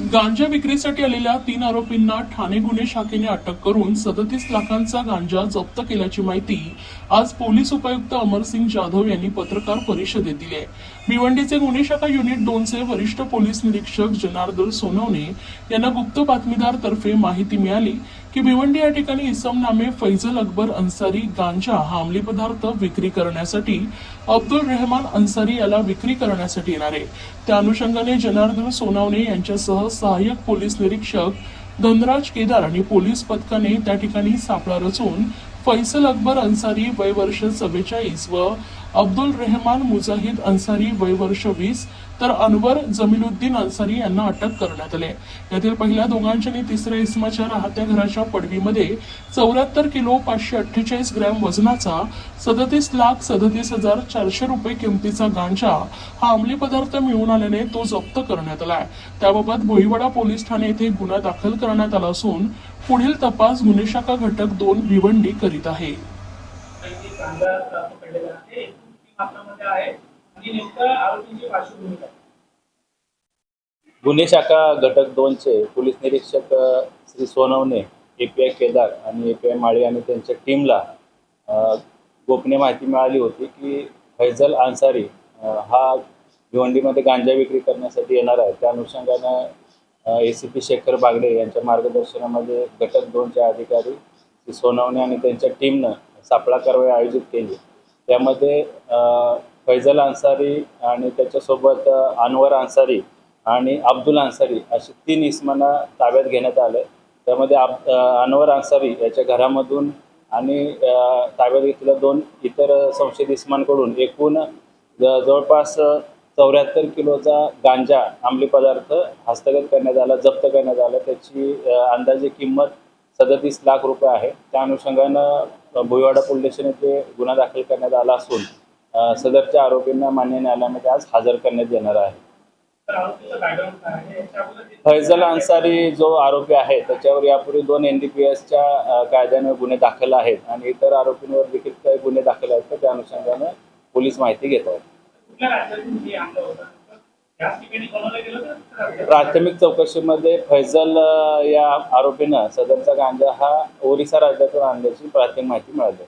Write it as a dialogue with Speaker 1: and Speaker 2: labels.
Speaker 1: गांजा विक्रीसाठी आलेल्या तीन आरोपींना ठाणे गुन्हे शाखेने अटक करून सदतीस लाखांचा गांजा जप्त केल्याची माहिती आज पोलीस उपायुक्त अमरसिंग जाधव यांनी पत्रकार परिषदेत दिली आहे भिवंडीचे गुन्हे शाखा युनिट दोनचे वरिष्ठ पोलीस निरीक्षक जनार्दन सोनवणे यांना गुप्त बातमीदार तर्फे माहिती मिळाली. की भिवंडी या ठिकाणी इसम नामे फैजल अकबर अन्सारी गांजा हा अंमली पदार्थ विक्री करण्यासाठी अब्दुल रेहमान अन्सारी याला विक्री करण्यासाठी येणार आहे. त्या अनुषंगाने जनार्दन सोनावणे यांच्यासह सहाय्यक पोलीस निरीक्षक धनराज केदार आणि पोलीस पथकाने त्या ठिकाणी सापळा रचून फैसल अकबर अन्सारी वय वर्ष चव्वेचाळीस व अब्दुल रेहमान मुजाहिद अन्सारी वय वर्ष वीस तर अनवर जमीनुद्दीन अन्सारी यांना अटक करण्यात आले. यातील पहिल्या दोघांच्या आणि तिसऱ्या इसमाच्या राहत्या घराच्या पडवीमध्ये चौऱ्याहत्तर किलो पाचशे अठ्ठेचाळीस ग्रॅम वजनाचा सदतीस लाख सदतीस हजार चारशे रुपये किमतीचा गांजा हा अंमली पदार्थ मिळून आल्याने तो जप्त करण्यात आलाय. त्याबाबत भोईवाडा पोलीस ठाणे येथे गुन्हा दाखल करण्यात आला असून पुढील तपास गुन्हे शाखा घटक दोन भिवंडी करीत आहे.
Speaker 2: गुन्हे शाखा घटक दोनचे पोलीस निरीक्षक श्री सोनवणे एपीआय केदार आणि एपीआय माळी आणि त्यांच्या टीमला गोपनीय माहिती मिळाली होती की फैजल अन्सारी हा भिवंडीमध्ये गांजा विक्री करण्यासाठी येणार आहे. त्या अनुषंगानं A C P Shekhar Bagde यांच्या मार्गदर्शनामध्ये घटक दोनचे अधिकारी सोनवणे आणि त्यांच्या टीमनं सापळा कारवाई आयोजित केली. त्यामध्ये फैजल अन्सारी आणि त्याच्यासोबत अनवर अन्सारी आणि अब्दुल अन्सारी असे तीन इसमांना ताब्यात घेण्यात आलं. त्यामध्ये अब अनवर अन्सारी याच्या घरामधून आणि ताब्यात घेतलेल्या दोन इतर संशयित इसमांकडून एकूण ज- जवळपास चौऱ्याहत्तर किलोचा गांजा अंमली पदार्थ हस्तगत करण्यात आला जप्त करण्यात आला. त्याची अंदाजे किंमत सदतीस लाख रुपये आहे. त्या अनुषंगानं भुईवाडा पोलीस स्टेशन येथे गुन्हा दाखल करण्यात आला असून सदरच्या आरोपींना मान्य न्यायालयामध्ये आज हजर करण्यात येणार आहे. फैजल अन्सारी जो आरोपी आहे त्याच्यावर यापूर्वी दोन एन डी पी एसच्या कायद्याने गुन्हे दाखल आहेत आणि इतर आरोपींवर देखील काही गुन्हे दाखल आहेत तर त्या अनुषंगानं पोलीस माहिती घेत आहेत. प्राथमिक चौकशीमध्ये फैजल या आरोपीनं सदरचा गांजा हा ओरिसा राज्यातून आणल्याची प्राथमिक माहिती मिळाली.